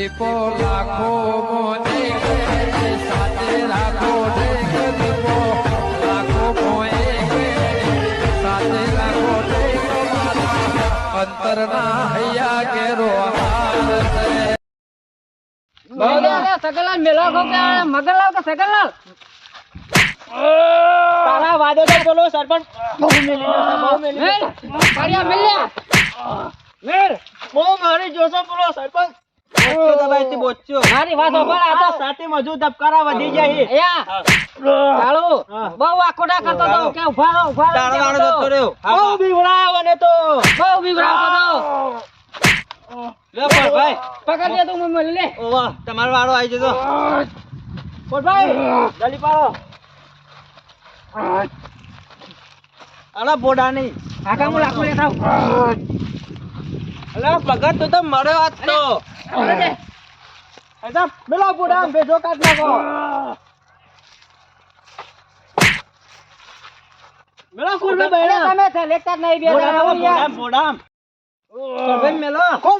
દીપો લાખો મોને સાથે રાખો ઢેક દીપો લાખો મોએ સાથે રાખો અંતરના હૈયા કેરો સગનલાલ મેલો કે મગનલાલ કે સગનલાલ તારા વાદો તો બોલો સરપંચ. બહુ મેલી બહુ મેલી મેલ જશે. મેલ્યા મેર, બહુ મારી જોશો બોલો સરપંચ. બોચ્ચો તે બોચ્ચો. મારી વાત સાંભળ આ તો સાથે મજૂર ધબકારા વધી જાય છે. અહીંયા. બહુ આકોડા કરતો તો કે ઊભા રહો ઊભા રહો તારો વાળો તો? જતો રહ્યો. બહુ બીવડાયો અને તો. બહુ બીવડાવતો તો લે પર ભાઈ. પકડ લે તું મને લે. ઓવા તમારો વાળો આવી જતો પર ભાઈ. જલ્દી પાડો. અલા બોડા નહીં કાકા હું લાકડું લેતા. અલા ભગત તો તો મળ્યો આજ તો. અરે મેલો બુડા ભેજો કાઢ નાખો મેલો કુરબે અરે તમે છે, નહીં બોડા જણા, હું યાર.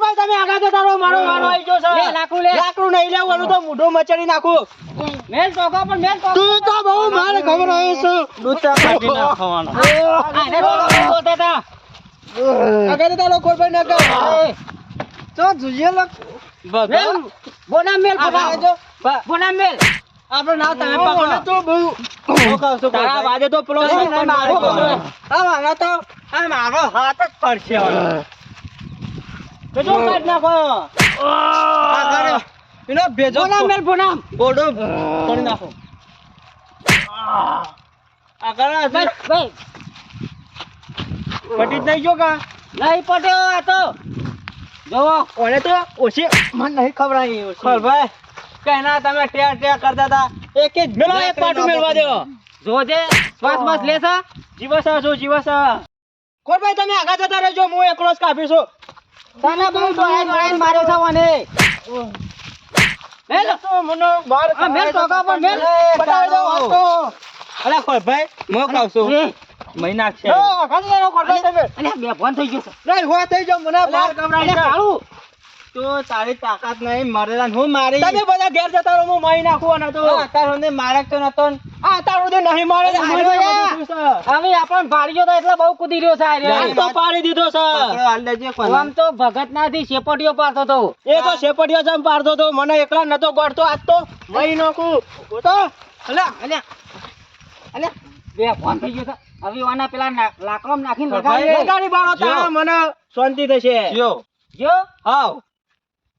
ભાઈ તમે આગળ જતા રહો મારો વારો આવી ગયો છે લે, લાકડું લે. લાકડું નહીં લેવું તો મોઢું મચડી નાખું મેલ ટોકો પણ મેલ ટોકો. તું તો બહુ મારે ખબર આવે છે કાઢી નાખવાનો આગળ જતા રહો નગર એ, તો જોઈએ લગ બોના મેલ બોના મેલ. આપણું નામ તમે પકડો. તો બહુ હું કહું છું તારા વાદે તો પેલો નહીં, નહીં, સરપંચ મારો આ મારો તો આ મારો હાથ જ પડશે હવે. ભેજો કાઢ નાખો. આ એનો ભેજો બોના મેલ બોના. બોડો નાખો. આગળ ભાઈ. પટી જ નહીં ગયો કા? નહીં પટ્યો આ તો. જોવો ઓને તો ઓછી મને નહીં ખબર આવી ઓછી. ખોલ ભાઈ. કઈ તમે ટેર ટેર કરતા હતા. એક જ મેલો એક પાટું મેળવા દો જોજે શ્વાસ બસ લેશે જીવસા છો. જીવસા કોરભાઈ તમે આગળ જતા રહેજો હું એકલો જ કાપી છું. તને બહુ દોડાઈ દોડાઈને માર્યો છે મને મેલ. તો મને બાર મેલ ટોકા પર મેલ. બતાવી દો હાથ અરે ખોલભાઈ હું મહિના તમે. અલ્યા બે ફોન થઈ ગયો નહીં થઈ જાઓ મને બાર કમરાઈ અલ્યા તો તારી તાકાત નહીં મરેલા હું મારી? તમે બધા ઘેર જતા રહો હું મારી નાખું આને તો. આ તારો મારે તો નતો આ તારું તો નહીં મારે મારી. હવે ભાડ્યો તો એટલે બહુ કૂદી રહ્યો છે તો પાડી દીધો છે. આમ તો ભગત નાથી શેપટીઓ પાડતો તો એ તો શેપટીઓ જમ પાડતો તો મને એકલા નતો ગોળતો. આજ તો મહી નાખું. તો અલ્યા અલ્યા. અલ્યા બે ફોન થઈ ગયો હવે આના પેલા ના- નાખીને ભાઈ, લગાડી બાળો તારે મને શાંતિ થશે. જો. જો. હાવ.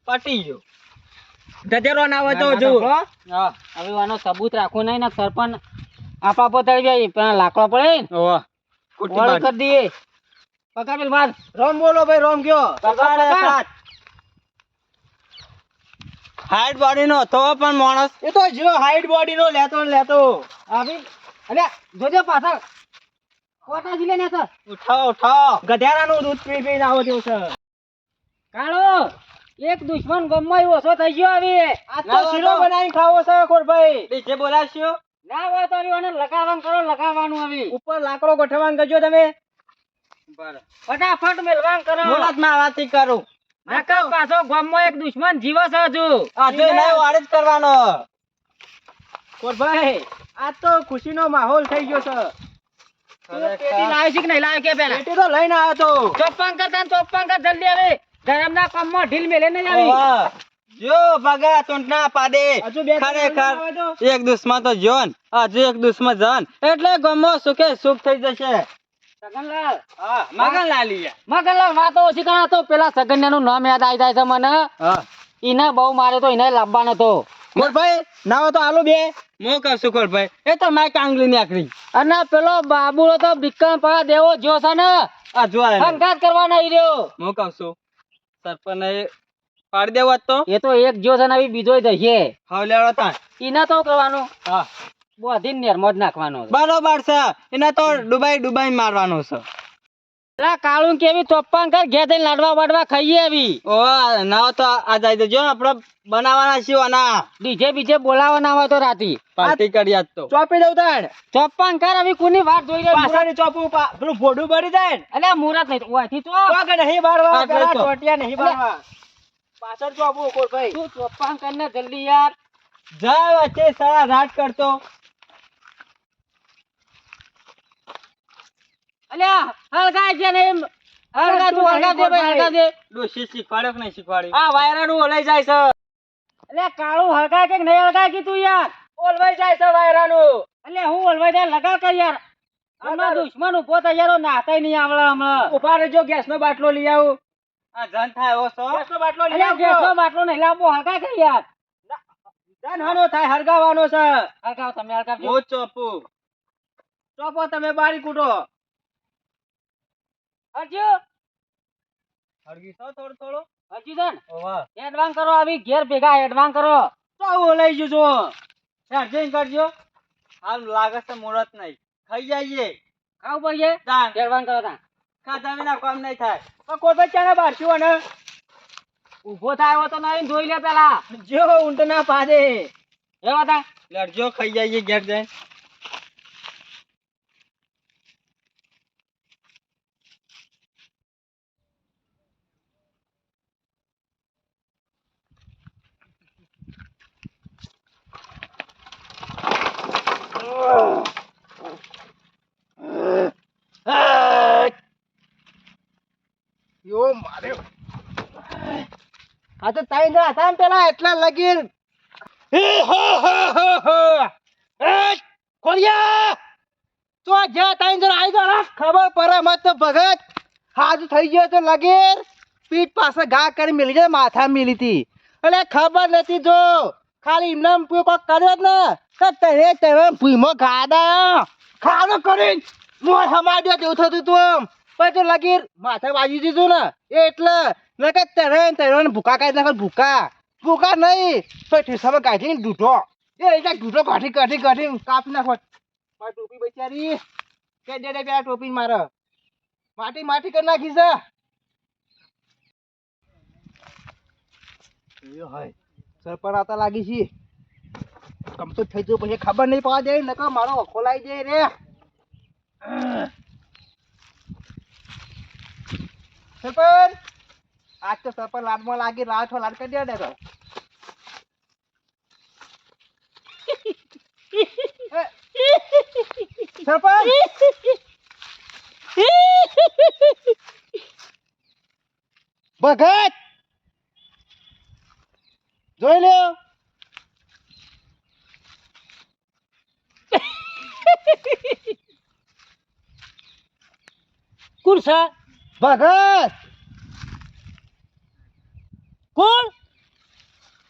પટી ગયો. ગધેડો ના હોય તો ના, ના, જો હા. હવે આનો સબૂત રાખવું નહીં ને સરપંચ આપા પોતાડી જાય. પેલા લાકડો પડે ને. કુટી કરી દઈએ. રોમ બોલો ભાઈ રોમ કયો પકડ. હાઈટ બોડી નો તો પણ માણસ. એ તો જો હાઈટ બોડી નો લેતો લેતો. આવી. અલ્યા જોજો પાછળ. કોટા જી લેને સર ઉઠાવો ઉઠાવો ગધેડાનું દૂધ પી પીને આવો તેવું છે. કાળો એક દુશ્મન ગમમાં ઓછો થઈ ગયો હવે. આ તો શીરો બનાવીને ખાવો છે ખોરભાઈ. ડીજે બોલાવશો? ના હોય તો હવે લગાવવાનું કરો લગાવવાનું હવે. ઉપર લાકડો ગોઠવવાનું કરજો તમે. ફટાફટ મેલવાન કરો. મુલાતમાં વાતી કરું પાછો ગમમાં એક દુશ્મન જીવો છે હજુ. આજે વાડ જ કરવાનો. ખોરભાઈ આ તો ખુશીનો માહોલ થઈ ગયો છે. પેટી લાવ્યો છે કે નહીં લાવ્યો કે પેલા? પેટી તો લઈને આવ્યો તો. ચોપ્પન કરતા ને ચોપ્પન કર જલ્દી હવે. ધરમના કામમાં ઢીલ મેલે નહીં આવી. જો ભગા ટૂંટના પાડે. હજુ બે ત્રણ ખરેખર એક દુશ્મન તો જોન હજુ એક દુશ્મન જન એટલે ગમો સુખે સુખ થઈ જશે. સગનલાલ. હા મગન લાલી મગનલાલ વાતો ઓછી કરા તો પેલા સગન્યાનું નામ યાદ આવી જાય છે મને. હા. ઈને બહુ મારે તો એને લાંબા તો. ખોરભાઈ નાવો તો આલો બે. મો કરશું ગોળભાઈ એ તો માય કાંગલી નીકળી અને પેલો બાબુડો તો બિકમ પા દેવો જો છે ને. આ જો સંઘાત કરવા નહીં રહ્યો. મો કરશું સરપંચ પાડી દેવો તો. એ તો એક જો છે ને આવી બીજો જઈએ હાવ લેવડો તા ઈને તો કરવાનું? હા. બોધી નેરમો જ નાખવાનો બરોબર છે. એને તો ડુબાઈ ડુબાઈ મારવાનો છે. પેલા કાળું કેવી તોફાન કર ઘેર જઈને લાડવા બાડવા ખાઈએ આવી. ઓ ના તો આ જાય તો જો આપણે બનાવવાના છીએ આના ડીજે બીજે બોલાવવાના હોય તો રાતી. પાર્ટી કરી આજ તો. ચોપી દઉં તાણ. ચોપ્પાન કર આવી કોની વાત જોઈ રહ્યો પાછળની ચોપું પેલું ભોડું ભરી જાય અલે મુરત નહીં ઓયથી તો તો કે નહીં બાળવા પેલા ચોટિયા નહીં બાળવા. પાછળ ચોપું આવું ગોળભાઈ તું ચોપ્પાન કરીને જલ્દી યાર. જા વચ્ચે સારા રાત કરતો. અલ્યા હળગાય છે ને એમ. હળગા તું હળગા દે ભાઈ હળગા દે ડોશી શીખવાડ્યો કે નહીં શીખવાડ્યું? આ વાયરાનું ઓલાઈ જાય છે. અલ્યા કાળું હળગાય કે નહીં હળગાય કીધું યાર? ઓલવાઈ જાય છે વાયરાનું અલ્યા હું ઓલવાઈ દે લગા કે યાર હમણાં દુશ્મન ઊભો થાય યાર નાતાય નહીં આવડે હમણાં. ઊભા રહેજો ગેસનો બાટલો લઈ આવું. આ જન થાય ઓ છો? ગેસનો બાટલો લઈ આવ ગેસનો બાટલો નહીં લાવો હલકા કઈ યાર. જાનહાનો થાય હરગાવાનો છે. હળગાવ તમે હળગાવજો. હું ચોપું. ચોપો તમે બારી કૂટો. હરજો હળગી છો થોડો થોડો? હરજી છે ને? ઓવા એડવાન્સ કરો આવી ઘેર ભેગા એડવાન્સ કરો. તો લઈ જજો. ચાર્જિંગ કરજો. હાલ લાગે છે મુરત નહીં. ખાઈ જઈએ. ખાવ પડશે તાન એડવાન્સ કરો તા ખાધા વિના કામ નહીં થાય. તો કોરભાઈ ચાને બારશું અને? ઊભો થાય તો નહીં જોઈ લે પેલા. જો ઊંટ ના પાડે એવા તા. લડજો ખાઈ જઈએ ઘેર જઈને યો મારે તો તાઈ ના હતા પેલા, એટલા લગીન. તો જ્યાં તાઈ જણ આવી ગયો ખબર પડે મત ભગત. હાજુ થઈ ગયો તો લગીર પીઠ પાસે ઘા કરી મિલી જાય માથા મિલી હતી. એટલે ખબર નથી જો, ખાલી એમને એમ કોઈ કોક કર્યો ને તો તને તને ભૂમો ગાડા ખાડો કરી મોં સમાડ્યો તેવું થતું તું પછી લગીર માથે વાજી દીધું ને, એટલે નકે તરે તરે ભૂકા કાઢી નાખે ભૂકા. ભૂકા નહીં, તો ઠેસામાં કાઢીને દૂધો. એ એટલે દૂધો કાઢી કાઢી કાઢી કાપી નાખો. મારી ટોપી બચારી. કે દે પેલા ટોપી મારે. માટી માટી કરી નાખી છે. સરપણ આતા લાગી છે. કમતો થઈ જવું પછી ખબર નહીં પડવા દે નકર મારો ખોલાઈ જાય રે. સરપંચ! આજ તો સરપંચ લાડમાં લાગી લાડ લાડ કરી દે ને તો સરપંચ! ભગત! જોઈ લ્યો. છે? ભગત! કોણ?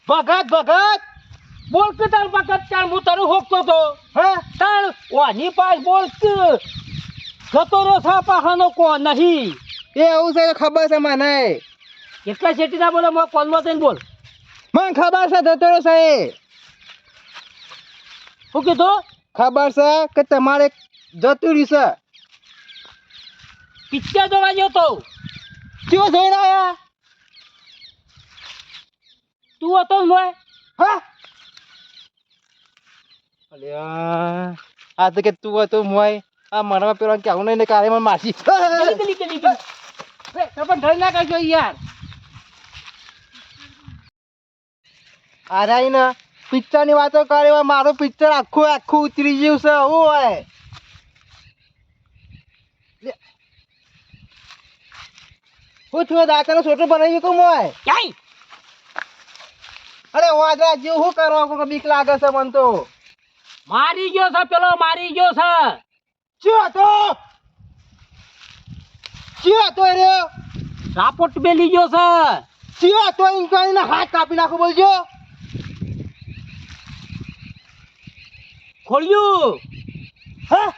ભગત ભગત! બોલ કે તાર ભગત ચાલ હું તારું હોકતો તો. હે? તાર વાની પાસ બોલ કે. જતો રો થા પાહાનો કો નહીં. એ એવું છે ખબર છે મને. એટલા શેટી ના બોલે મો કોલમાં થઈને બોલ. મને ખબર છે જતો રો છે શું કીધું? ખબર છે કે તમારે જતું રહ્યું છે. પિક્ચર જોવા ગયો તો. કયો જોઈને આયા? તું હતો મોય હા? અલ્યા આ તો કે તું હતો મોય આ મનમાં પેલો કેવું નહીં ને કાલે મને માસી. ગલી ગલી પણ ઢળી ના કરજો યાર. આ રહી ને પિક્ચરની વાતો કરે મારું પિક્ચર આખું આખું ઉતરી ગયું છે હું હોય. હું છું દાંતનો છોટો બનાવી કું મોય ક્યાંય? અરે વાદળા જેવું શું કરવા કોઈ બીક લાગે છે મન તો? મારી ગયો છે પેલો મારી ગયો છે. શું હતો? શું હતો એ રાપોટ બેલી ગયો છે. શું હતો કરીને હાથ કાપી નાખો બોલજો. ખોલ્યું હા?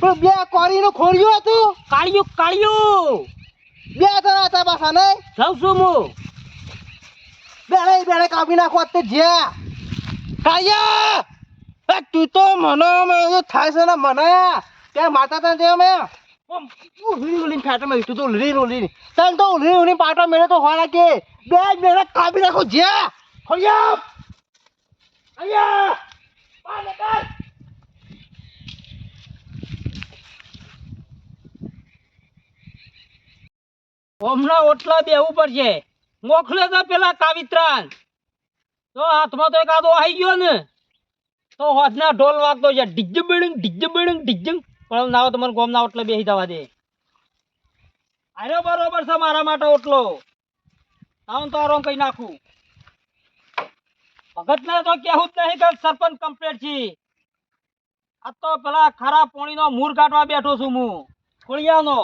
પણ બે કોરીનું ખોલ્યું હતું? કાળિયું કાળિયું. બે જણા હતા પાછા નહીં? જાઉં છું હું. બેડે બેડે કાપી નાખો અત્યારે જ્યાં. કાયા એ તું તો મને એવું થાય છે ને મને. ત્યાં માતા તે અમે. ઉલરી ઉલરી ફાટો મેં તું તો ઉલરી તને તો ઉલરી પાટો મેળે તો હોરા કે બે જ કાપી નાખો જ્યાં. હોયા અહીંયા. હમણાં ઓટલા બેવું પડશે. મોકલે તો પેલા કાવિત્રાન. તો હાથમાં તો એક આદો આવી ગયો ને. તો હોજના ઢોલ વાગતો છે. ડિજ્જ બિડિંગ ડિજ્જ બિડિંગ ડિજ્જંગ પણ ના આવે તો મને ગોમ ઓટલે બેસી જવા દે. અરે બરોબર છે મારા માટે ઓટલો. આમ તો આરામ કઈ નાખું. ભગત ને તો કેવું જ નહીં કે સરપંચ કમ્પ્લેટ છે. આ તો પેલા ખરા પોણીનો મૂર કાઢવા બેઠો છું હું. ખોળિયાનો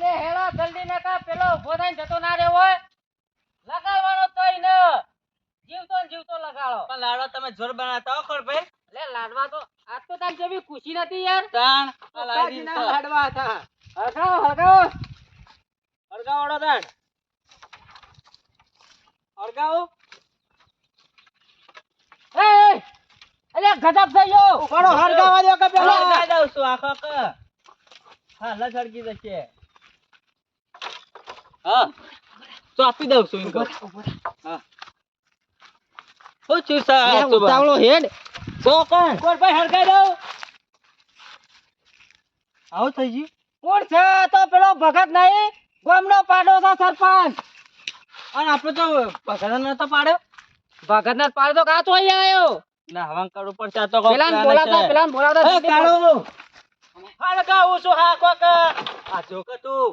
લે હેલો જલ્દી નકા પેલો ઊભો થઈને જતો ના રહ્યો હોય લગાડવાનો તોય ન. જીવતો જીવતો લગાડો. પણ લાડો તમે જોર બનાવતા હો ખોડભાઈ લે લાડવા તો આજ તો તાર જેવી ખુશી નથી યાર. તાણ આ લાડી લાડવા હતા. હળગાવો હળગાવો હરગાવડો દાડ હરગાવો. એ અલ્યા ગજબ થઈ ગયો. ઉભારો હરગાવા દો કે પેલો. હળગાઈ દઉં છું આખો કે હા લસડકી જશે. હા. તો આપી દઉં છું કહું. હા. શું થયું સા આ સુબહ? ઉતાવળો હેડ શું કોણ? કોણ ભાઈ હરગાઈ દઉં? આવું થઈ ગયું કોણ છે? તો પેલો ભગત નહીં ગામનો પાડો છે સરપંચ. અને આપણે તો પગાર નતો પાડ્યો. ભગત ને પાડો તો કાચો અહીંયા આવ્યો? ના હવાન કરવું પડશે તો પેલા બોલાવતા. પેલા બોલાવતા કાળો. હળગાવું છું હા કોક. આ જો કે તું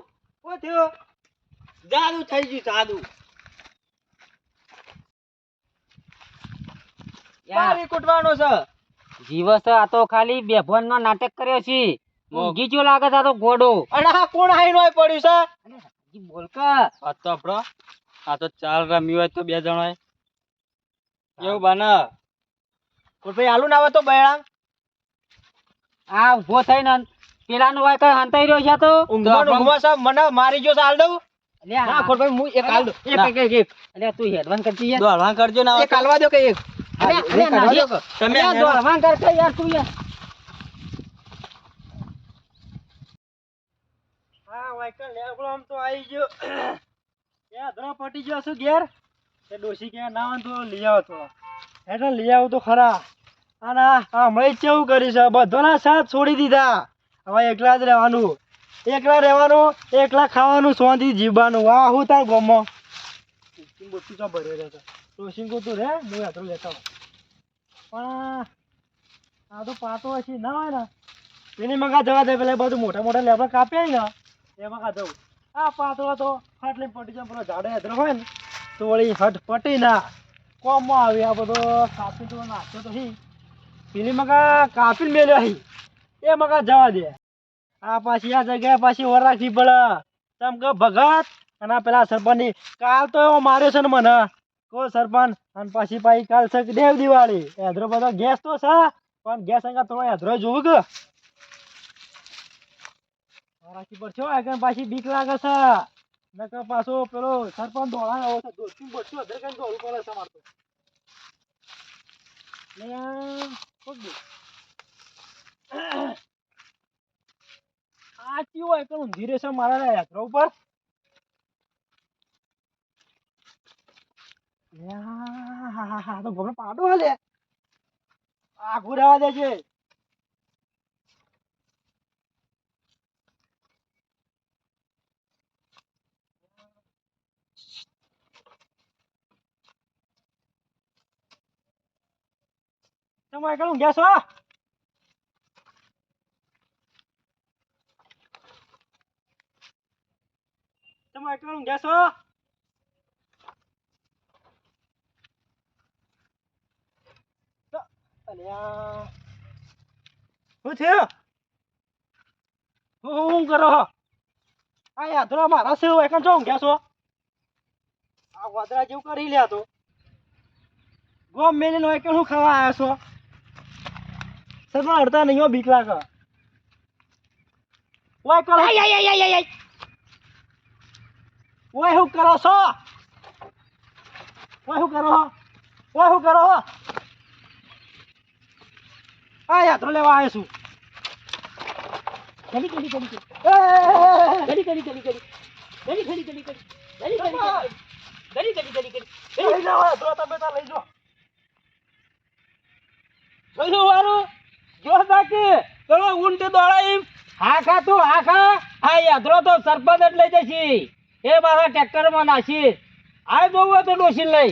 શું થયું? જાદુ થઈ ગયું જાદુ મારી કૂટવાનો છે. જીવસ આ તો ખાલી બેભન નો નાટક કર્યો છે. ઊંઘી જો લાગે છે તો ગોડો. અને આ કોણ આઈને ઓય પડ્યું છે? જી બોલ કે આ તો આપણો આ તો ચાલ રમ્યું હોય તો બે જણાએ એવું બના. ભાઈ આલુ ના આવે તો બૈરાંગ આ ઊભો થઈને પેલા નું વાય કઈ હંતાઈ રહ્યો છે તો. ઊંઘમાં ઊંઘમાં સાહેબ મને મારી ગયો હાલ દઉં. ના કોણ ભાઈ હું એક હાલ દઉં. એક એક એક એક. અલ્યા તું હેડવાન કરતી યાર. દોડવાન કરજો ને એક હાલવા દો કે એક. અલ્યા, એક અલ્યા, હાલવા ના, દો તમે અલ્યા, દોડવાન કરશે યાર તું યાર. હા વાયકલ લેબડો આમ તો આવી ગયો. એ અધરો પટી ગયો છું ઘેર? એ ડોશી કે ના હોય તો લઈ આવો તો. એટલે લઈ આવું તો ખરા. અને આ હમણાં કેવું કરી છે બધાના સાથ છોડી દીધા. હવે એકલા જ રહેવાનું. એકલા રહેવાનું એકલા ખાવાનું સોંધી જીવવાનું. વાહ હું તાર ગમો. બધું તો ભરે રહેતો ડોશી તું રે હું યાત્રો લેતા. પણ આ તો પાતો હશે ના હોય ને. એની મગા જવા દે પેલા બધું મોટા મોટા લેબડા કાપ્યા ને એમાં કા જવું. આ પાતળો તો ફાટલી પટી જાય પેલો ઝાડે હેદર હોય ને તો વળી હટ પટી ના. કોમમાં આવી આ બધો કાપી તો નાખ્યો તો હી. પેલી મગા કાપીને મેલ્યો હી. એ મગા જવા દે. આ પાછી આ જગ્યાએ પાછી વર રાખવી પડે. ચમ કે ભગત? અને પેલા સરપંચની કાલ તો એવો માર્યો છે ને મને. કો સરપંચ, અને પાછી પાછી કાલ છે દેવ દિવાળી. હેદરો બધો ગેસ તો છે, પણ ગેસ અંગા થોડો હેદરો જોવું કે. રાખી પડશે આગળ પાછી બીક લાગે છે. નકર પાછો પેલો સરપંચ દોડા આવો છે દોસ્તી બચ્ચું અધર કઈ દોડવું પડે છે મારે તો. ને આ સાચી હોય પણ ઊંધી રહેશે મારા યાત્રા ઉપર રહેવા દેજે તમારે કરું ગયા છો? ટ્રેક્ટર ઊંઘ્યા છો શું થયું? આ યાદરો મારા છે એકન જો ઊંઘ્યા છો આ વાદરા જેવું કરી લ્યા તો. ગોમ મેલી નો એકન હું ખાવા આવ્યા છો? સર પણ અડતા નહીં બીક વાય ઓય કરો. આય આય આય આય. ઓય હું કરો છો ઓય હું કરો? ઓય હું કરો? આ યાત્રા લેવા આવ્યો છું એ, ઘડી ઘડી ઘડી ઘડી ઘડી ઘડી ઘડી ઘડી ઘડી ઘડી ઘડી ઘડી ઘડી ઘડી લઈ જાઓ યાત્રા તમે તાર લઈ જાઓ વારું જો બાકી પેલો ઊંટ દોડાઈ હા ખા તું હા ખા આ યાત્રો તો સરપંચ જ લઈ જશી એ મારા ટ્રેક્ટરમાં નાખી આ જોવું તો ડોસી લઈ.